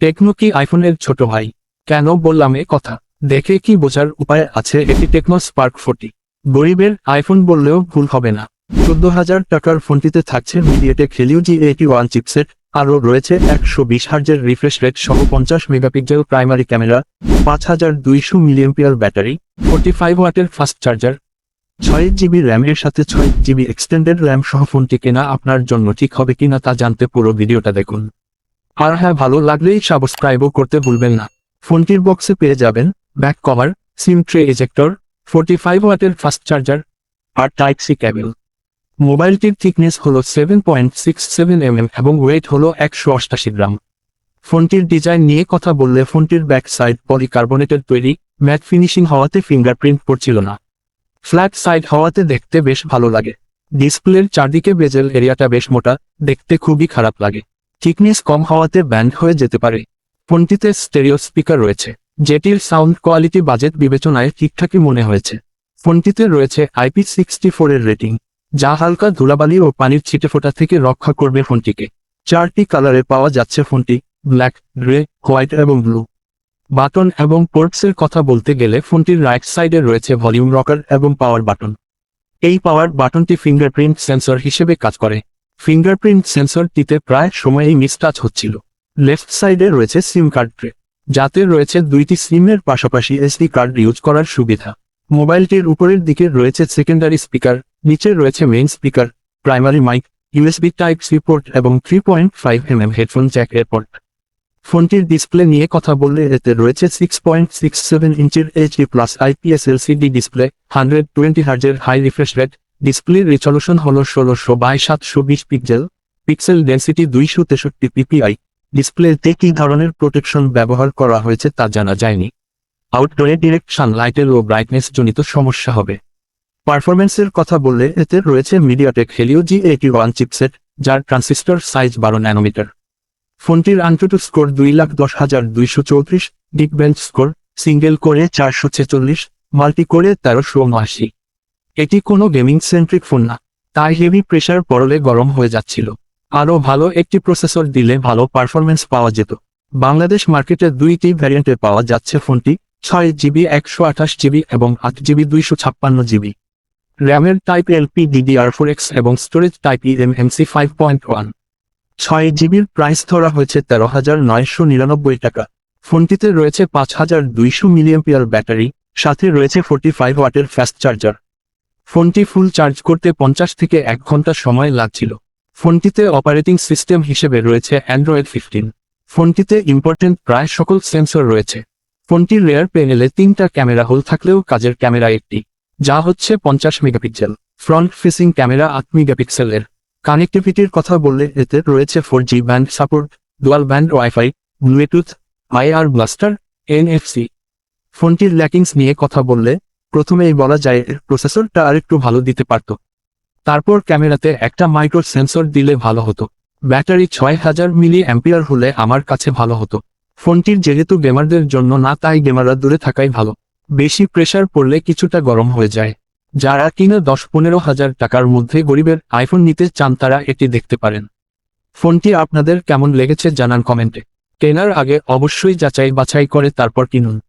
Techno কি আইফোনের ছোট ভাই? কেন বললাম এ কথা? দেখে কি বোঝার উপায় আছে এটি টেকনো স্পার্ক ফোর্টি। গরিবের আইফোন বললেও ভুল হবে না। চোদ্দ হাজার টাকার ফোনটিতে থাকছে MediaTek Helio G eighty one chipset. আরও রয়েছে একশো বিশ হার্জের রিফ্রেশ রেট সহ পঞ্চাশ মেগাপিক্সেল প্রাইমারি ক্যামেরা, পাঁচ হাজার দুইশো মিলিয়ন ব্যাটারি, ফোর্টি ফাইভ ওয়াটের ফাস্ট চার্জার, ছয় জিবি র্যামের সাথে ছয় জিবি এক্সটেন্ডেড র্যাম সহ ফোনটি কেনা আপনার জন্য ঠিক হবে কিনা তা জানতে পুরো ভিডিওটা দেখুন। আর হ্যাঁ ভালো লাগলেই সাবস্ক্রাইবও করতে ভুলবেন না। ফোনটির বক্সে পেয়ে যাবেন back cover SIM tray ejector forty five ওয়াটের ফাস্ট চার্জার আর টাইপ সি ক্যাবেল মোবাইলটির থিকনেস হলো seven point six seven MM এবং ওয়েট হলো একশো অষ্টাশি গ্রাম। ফোনটির ডিজাইন নিয়ে কথা বললে ফোনটির ব্যাক সাইড পলিকার্বনেটের তৈরি ম্যাট ফিনিশিং হওয়াতে ফিঙ্গারপ্রিন্ট পড়ছিল না। ফ্ল্যাট সাইড হওয়াতে দেখতে বেশ ভালো লাগে। ডিসপ্লের চারদিকে বেজেল এরিয়াটা বেশ মোটা, দেখতে খুবই খারাপ লাগে। থিকনেস কম হওয়াতে ব্যান্ড হয়ে যেতে পারে। ফোনটিতে স্টেরিও স্পিকার রয়েছে, যেটির সাউন্ড কোয়ালিটি বাজেট বিবেচনায় ঠিকঠাকই মনে হয়েছে। ফোনটিতে রয়েছে আইপি সিক্সটি ফোরের রেটিং যা হালকা ধুলাবালি ও পানির ছিটেফোঁটা থেকে রক্ষা করবে ফোনটিকে। চারটি কালারে পাওয়া যাচ্ছে ফোনটি ব্ল্যাক গ্রে হোয়াইট এবং ব্লু বাটন এবং পোর্টসের কথা বলতে গেলে ফোনটির রাইট সাইডে রয়েছে ভলিউম রকার এবং পাওয়ার বাটন এই পাওয়ার বাটনটি ফিঙ্গারপ্রিন্ট সেন্সর হিসেবে কাজ করে। ফিঙ্গারপ্রিন্ট সেন্সরটিতে প্রায় সময়েই মিসটাচ হচ্ছিল। লেফট সাইডে রয়েছে সিম কার্ড ট্রে, যাতে রয়েছে দুইটি সিমের পাশাপাশি এসডি কার্ড ইউজ করার সুবিধা। মোবাইলটির উপরের দিকে রয়েছে সেকেন্ডারি স্পিকার, নিচে রয়েছে main speaker, primary mic, USB type C port এবং three point five M M headphone jack এর পোর্ট ফোনটির ডিসপ্লে নিয়ে কথা বললে এতে রয়েছে সিক্স পয়েন্ট সিক্স সেভেন ইঞ্চির HD plus IPS LCD display, hundred twenty হার্জের high refresh rate ডিসপ্লের রিজলিউশন হল ষোলোশো বাই সাতশো বিশ পিক্সেল পিক্সেল ডেন্সিটি দুইশো তেষট্টি পিপিআই ডিসপ্লেতে কী ধরনের প্রোটেকশন ব্যবহার করা হয়েছে তা জানা যায়নি। আউটডোরে ডিরেক্ট সানলাইটের ও ব্রাইটনেস জনিত সমস্যা হবে। পারফরমেন্সের কথা বললে এতে রয়েছে MediaTek Helio G one chipset যার ট্রান্সিস্টর সাইজ বারো ন্যানোমিটার ফোনটির আন্টুটু স্কোর দুই লাখ দশ হাজার দুইশো চৌত্রিশ ডিক বেঞ্চ স্কোর সিঙ্গেল করে চারশো ছেচল্লিশ মাল্টি করে তেরোশো উনআশি। এটি কোনো গেমিং সেন্ট্রিক ফোন না। তাই হেভি প্রেসার পড়লে গরম হয়ে যাচ্ছিল। আরও ভালো একটি প্রসেসর দিলে ভালো পারফরমেন্স পাওয়া যেত। বাংলাদেশ মার্কেটে দুইটি ভ্যারিয়েন্টে পাওয়া যাচ্ছে ফোনটি, ছয় জিবি, একশো আঠাশ জিবি এবং আট জিবি, দুইশো ছাপ্পান্ন জিবি। র্যামের type LP DDR four X এবং storage type eMMC five point one. ছয় জিবির প্রাইস ধরা হয়েছে তেরো হাজার নয়শো নিরানব্বই টাকা। ফোনটিতে রয়েছে পাঁচ হাজার দুইশো মিলিয়ম্পিয়ার ব্যাটারি, সাথে রয়েছে ফোর্টি ফাইভ ওয়াটের ফাস্ট চার্জার ফোনটি ফুল চার্জ করতে পঞ্চাশ থেকে এক ঘণ্টা সময় লাগছিল। ফোনটিতে অপারেটিং সিস্টেম হিসেবে রয়েছে অ্যান্ড্রয়েড ফিফটিন। ফোনটিতে ইম্পর্টেন্ট প্রায় সকল সেন্সর রয়েছে। ফোনটির রেয়ার প্যানেলে তিনটা ক্যামেরা হোল থাকলেও কাজের ক্যামেরা একটি, যা হচ্ছে পঞ্চাশ মেগাপিক্সেল। ফ্রন্ট ফেসিং ক্যামেরা আট মেগাপিক্সেলের। কানেক্টিভিটির কথা বললে এতে রয়েছে four G band support, dual band WiFi, bluetooth IR blaster NFC ফোনটির ল্যাকিংস নিয়ে কথা বললে প্রথমেই বলা যায় এর প্রসেসরটা আরেকটু ভালো দিতে পারত। তারপর ক্যামেরাতে একটা মাইক্রো সেন্সর দিলে ভালো হতো। ব্যাটারি ছয় হাজার মিলি অ্যাম্পিয়ার হলে আমার কাছে ভালো হতো। ফোনটির যেহেতু গেমারদের জন্য না, তাই গেমাররা দূরে থাকাই ভালো। বেশি প্রেসার পড়লে কিছুটা গরম হয়ে যায়। যারা কিনা দশ পনেরো হাজার টাকার মধ্যে গরিবের আইফোন নিতে চান, তারা এটি দেখতে পারেন। ফোনটি আপনাদের কেমন লেগেছে জানান কমেন্টে। কেনার আগে অবশ্যই যাচাই বাছাই করে তারপর কিনুন।